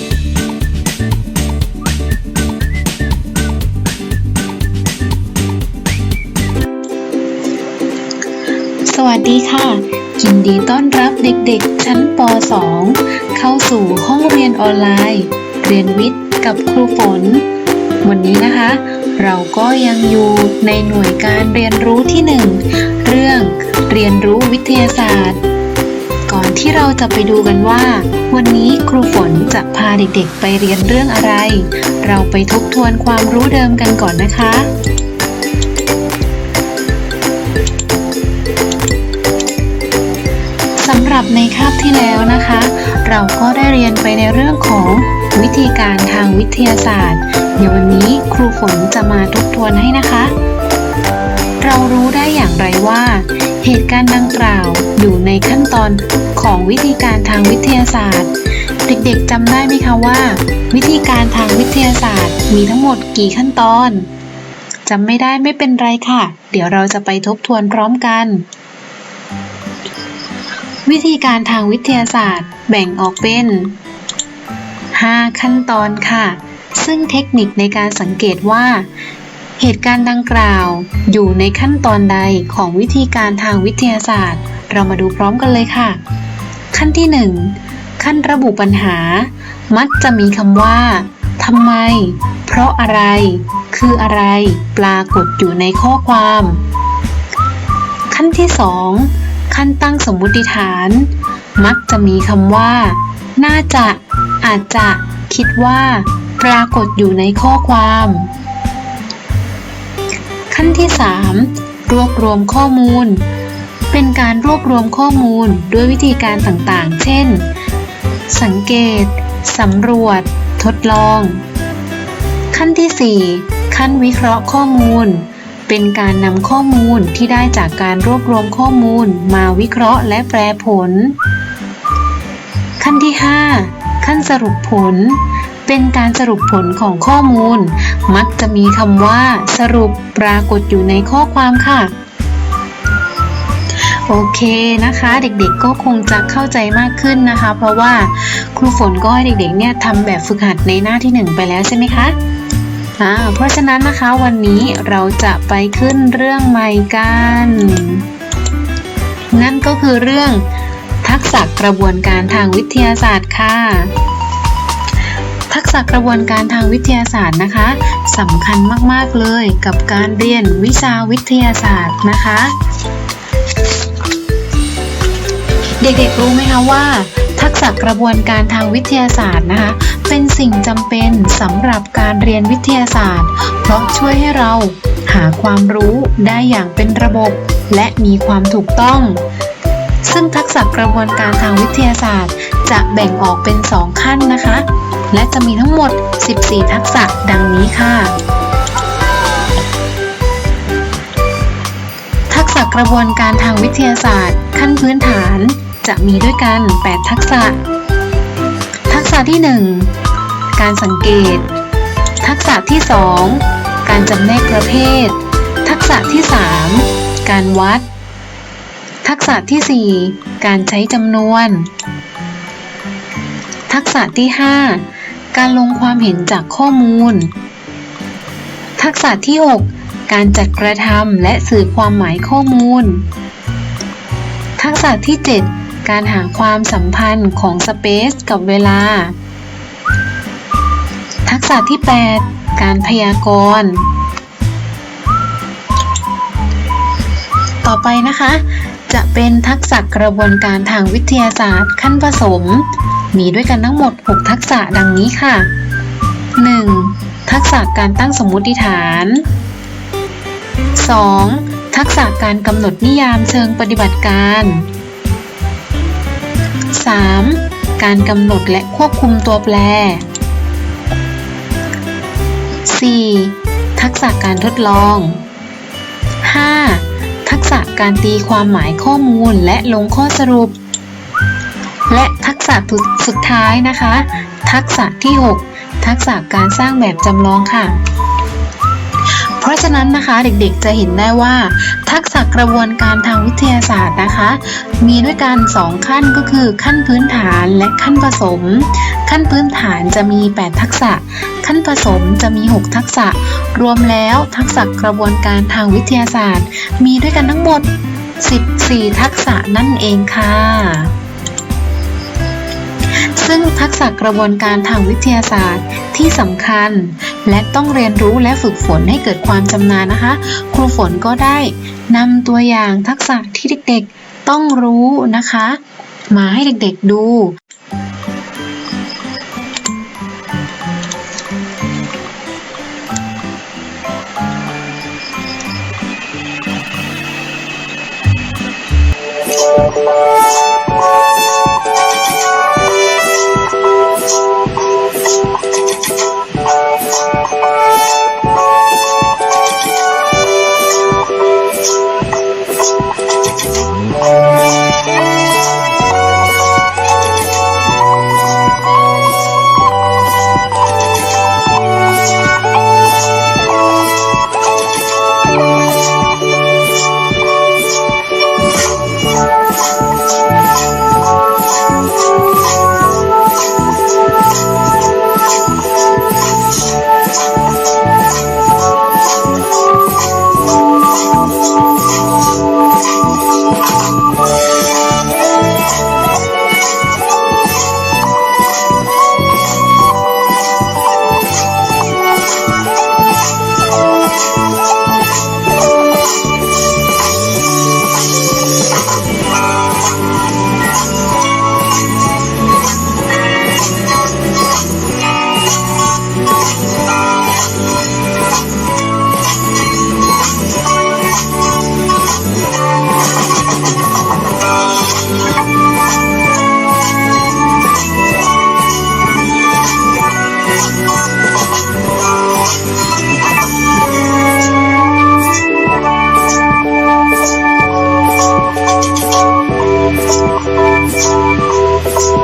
สวัสดีค่ะ ยินดีต้อนรับเด็กๆ ชั้นป .2 เข้าสู่ห้องเรียนออนไลน์ เรียนวิทย์กับครูฝน วันนี้นะคะ เราก็ยังอยู่ในหน่วยการเรียนรู้ที่ 1 เรื่องเรียนรู้วิทยาศาสตร์ อนที่เราจะไปดูกันว่า วันนี้ครูฝนจะพาเด็กๆ ไปเรียนเรื่องอะไร เราไปทบทวนความรู้เดิมกันก่อนนะคะ สำหรับในคาบที่แล้วนะคะ เราก็ได้เรียนไปในเรื่องของวิธีการทางวิทยาศาสตร์ เดี๋ยววันนี้ครูฝนจะมาทบทวนให้นะคะ เรารู้ได้อย่างไรว่า เหตุการณ์ดังกล่าวอยู่ในขั้นตอนของวิธีการทางวิทยาศาสตร์ เด็กๆจำได้ไหมคะว่า วิธีการทางวิทยาศาสตร์ มีทั้งหมดกี่ขั้นตอนจำไม่ได้ไม่เป็นไรค่ะ เดี๋ยวเราจะไปทบทวนพร้อมกัน วิธีการทางวิทยาศาสตร์ แบ่งออกเป็น 5 ขั้นตอนค่ะ ซึ่งเทคนิคในการสังเกตว่า เหตุการณ์ดังกล่าว อยู่ในขั้นตอนใดของวิธีการทางวิทยาศาสตร์ เรามาดูพร้อมกันเลยค่ะ ขั้นที่ 1 ขั้นระบุปัญหา มักจะมีคำว่าทำไม เพราะอะไร คืออะไร ปรากฏอยู่ในข้อความ ขั้นที่ 2 ขั้นตั้งสมมุติฐาน มักจะมีคำว่า น่าจะ อาจจะ คิดว่า ปรากฏอยู่ในข้อความ ขั้นที่ 3 รวบรวมข้อมูล เป็นการรวบรวมข้อมูลด้วยวิธีการต่างๆ เช่น สังเกต สำรวจ ทดลอง ขั้นที่ 4 ขั้นวิเคราะห์ข้อมูล เป็นการนำข้อมูลที่ได้จากการรวบรวมข้อมูลมาวิเคราะห์และแปลผล ขั้นที่ 5 ขั้นสรุปผล เป็นการสรุปผลของข้อมูล มักจะมีคำว่า สรุปปรากฏอยู่ในข้อความค่ะ โอเคนะคะ เด็กๆก็คงจะเข้าใจมากขึ้นนะคะ เพราะว่าครูฝนก็ให้เด็กๆเนี่ยทำแบบฝึกหัดในหน้าที่หนึ่งไปแล้วใช่ไหมคะอ่าเพราะฉะนั้นนะคะวันนี้เราจะไปขึ้นเรื่องใหม่กัน นั่นก็คือเรื่องทักษะกระบวนการทางวิทยาศาสตร์ค่ะ ษะกระบวนการทางวิทยาศาสตร์นะคะสำคัญมาก ๆ เลยกับการเรียนวิชาวิทยาศาสตร์นะคะ เด็ก ๆ รู้ไหมคะว่า ทักษะกระบวนการทางวิทยาศาสตร์นะคะ เป็นสิ่งจำเป็นสำหรับการเรียนวิทยาศาสตร์ เพราะช่วยให้เราหาความรู้ได้อย่างเป็นระบบ และมีความถูกต้อง ซึ่งทักษะกระบวนการทางวิทยาศาสตร์จะแบ่งออกเป็น 2 ขั้นนะคะ และจะมีทั้งหมด 14 ทักษะดังนี้ค่ะ ทักษะกระบวนการทางวิทยาศาสตร์ ขั้นพื้นฐานจะมีด้วยกัน 8 ทักษะ ทักษะที่ 1 การสังเกต ทักษะที่ 2 การจำแนกประเภท ทักษะที่ 3 การวัด ทักษะที่ 4 การใช้จำนวน ทักษะที่ 5 การลงความเห็นจากข้อมูล ทักษะที่ 6 การจัดกระทำและสื่อความหมายข้อมูล ทักษะที่ 7 การหาความสัมพันธ์ของสเปซกับเวลา ทักษะที่ 8 การพยากรณ์ ต่อไปนะคะ จะเป็นทักษะกระบวนการทางวิทยาศาสตร์ขั้นผสม มีด้วยกันทั้งหมด 6 ทักษะดังนี้ค่ะ 1. ทักษะการตั้งสมมุติฐาน 2. ทักษะการกำหนดนิยามเชิงปฏิบัติการ 3. การกำหนดและควบคุมตัวแปร 4. ทักษะการทดลอง 5. ทักษะการตีความหมายข้อมูลและลงข้อสรุป และทักษะสุดท้ายนะคะ ทักษะที่ 6 ทักษะการสร้างแบบจำลองค่ะ เพราะฉะนั้นนะคะเด็กๆจะเห็นได้ว่า ทักษะกระบวนการทางวิทยาศาสตร์นะคะ มีด้วยกัน 2 ขั้นก็คือขั้นพื้นฐานและขั้นผสม ขั้นพื้นฐานจะมี 8 ทักษะ ขั้นผสมจะมี 6 ทักษะ รวมแล้วทักษะกระบวนการทางวิทยาศาสตร์ มีด้วยกันทั้งหมด 14 ทักษะนั่นเองค่ะซึ่งทักษะกระบวนการทางวิทยาศาสตร์ที่สำคัญ และต้องเรียนรู้และฝึกฝนให้เกิดความชำนาญนะคะ ครูฝนก็ได้นำตัวอย่างทักษะที่เด็กๆต้องรู้นะคะ มาให้เด็กๆดู Música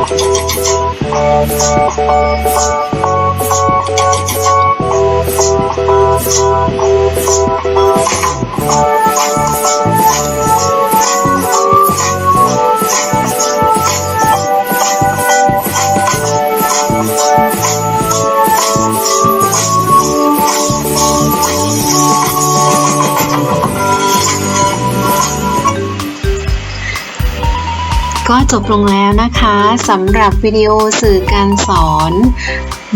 Thank you. ก็จบลงแล้วนะคะสำหรับวิดีโอสื่อการสอน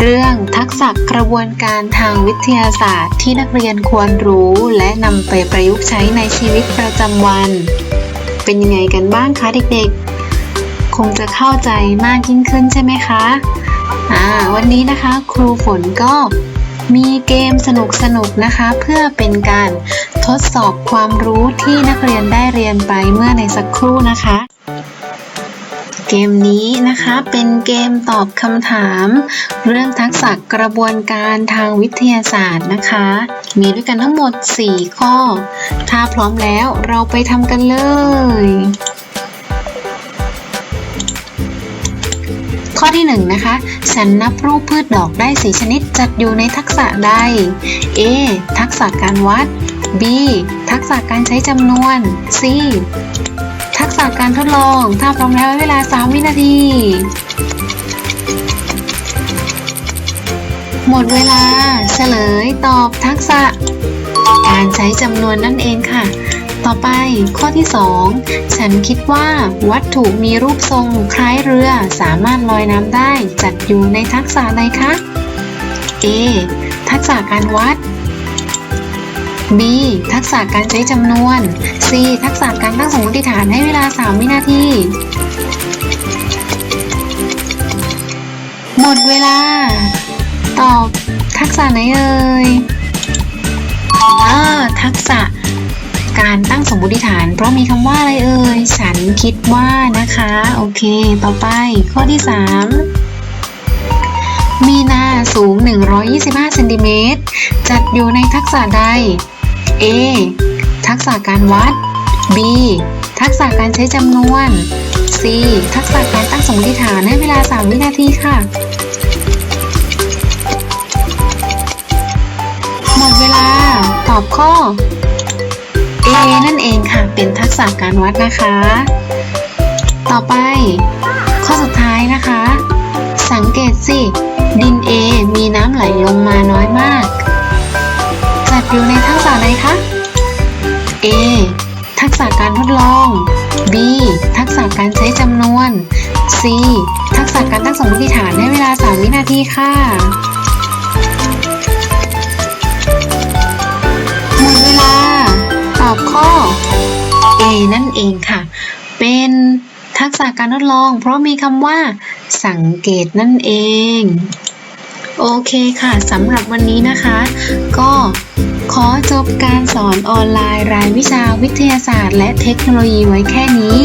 เรื่องทักษะกระบวนการทางวิทยาศาสตร์ที่นักเรียนควรรู้และนำไปประยุกต์ใช้ในชีวิตประจำวัน เป็นยังไงกันบ้างคะเด็กๆ คงจะเข้าใจมากยิ่งขึ้นใช่ไหมคะอ่าวันนี้นะคะครูฝนก็มีเกมสนุกๆนะคะ เพื่อเป็นการทดสอบความรู้ที่นักเรียนได้เรียนไปเมื่อในสักครู่นะคะ เกมนี้นะคะเป็นเกมตอบคำถาม เรื่องทักษะกระบวนการทางวิทยาศาสตร์นะคะ มีด้วยกันทั้งหมด 4 ข้อ ถ้าพร้อมแล้วเราไปทำกันเลย ข้อที่1นะคะฉันนับรูปพืชดอกได้4ชนิดจัดอยู่ในทักษะใด A ทักษะการวัด B ทักษะการใช้จำนวน C ทักษะการทดลอง ถ้าพร้อมแล้วเวลา 3 วินาที หมดเวลา เฉลยตอบทักษะ การใช้จำนวนนั่นเองค่ะ ต่อไปข้อที่ 2 ฉันคิดว่าวัตถุมีรูปทรงคล้ายเรือสามารถลอยน้ำได้ จัดอยู่ในทักษะใดคะ A ทักษะการวัด B ทักษะการใช้จำนวน C ทักษะการตั้งสมมติฐานให้เวลา 3 วินาที หมดเวลา ตอบ ทักษะไหนเอ่ยอ่าทักษะการตั้งสมมติฐาน เพราะมีคำว่าอะไรเอ่ย ฉันคิดว่านะคะ โอเค ต่อไปข้อที่ 3 มีนาสูง 125เซนติเมตรจัดอยู่ในทักษะใด A ทักษะการวัด B ทักษะการใช้จำนวน C ทักษะการตั้งสมมติฐานให้เวลา 3 วินาทีค่ะ หมดเวลา ตอบข้อ A นั่นเองค่ะ เป็นทักษะการวัดนะคะ ต่อไป ข้อสุดท้ายนะคะ สังเกตสิ ดิน A มีน้ำไหลลงมาน้อยมาก ดอยู่ในทักษะไหนคะ A ทักษะการทดลอง B ทักษะการใช้จำนวน C ทักษะการตั้งสมมติฐานให้เวลา 3 วินาทีค่ะหมดเวลา ตอบข้อ A นั่นเองค่ะ เป็นทักษะการทดลอง เพราะมีคำว่า สังเกตนั่นเอง โอเคค่ะสำหรับวันนี้นะคะ ก็ขอจบการสอนออนไลน์รายวิชาวิทยาศาสตร์ และเทคโนโลยีไว้แค่นี้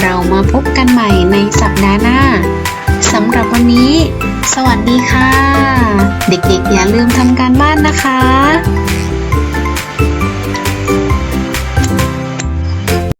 เรามาพบกันใหม่ในสัปดาห์หน้าสำหรับวันนี้ สวัสดีค่ะ เด็กๆ อย่าลืมทำการบ้านนะคะ